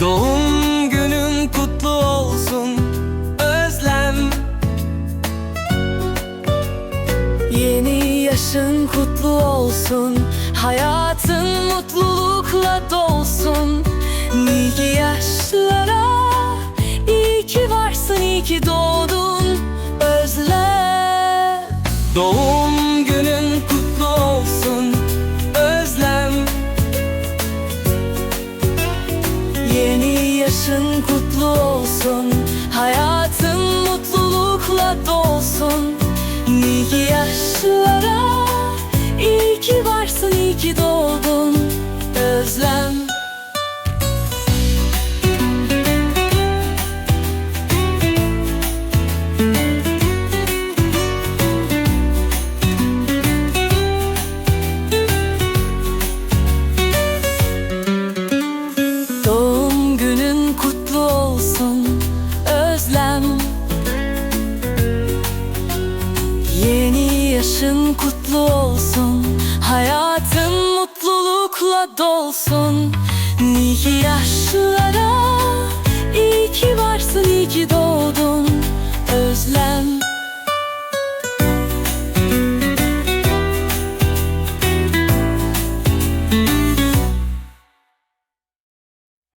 Doğum günün kutlu olsun Özlem. Yeni yaşın kutlu olsun Hayatın mutlulukla dolsun. Nice yaşlara iyi ki varsın, iyi ki doğdun Özlem. Doğum günün Yaşın kutlu olsun Hayatın mutlulukla dolsun. Nice yaşın kutlu olsun. Hayatın mutlulukla dolsun. Nice yaşlara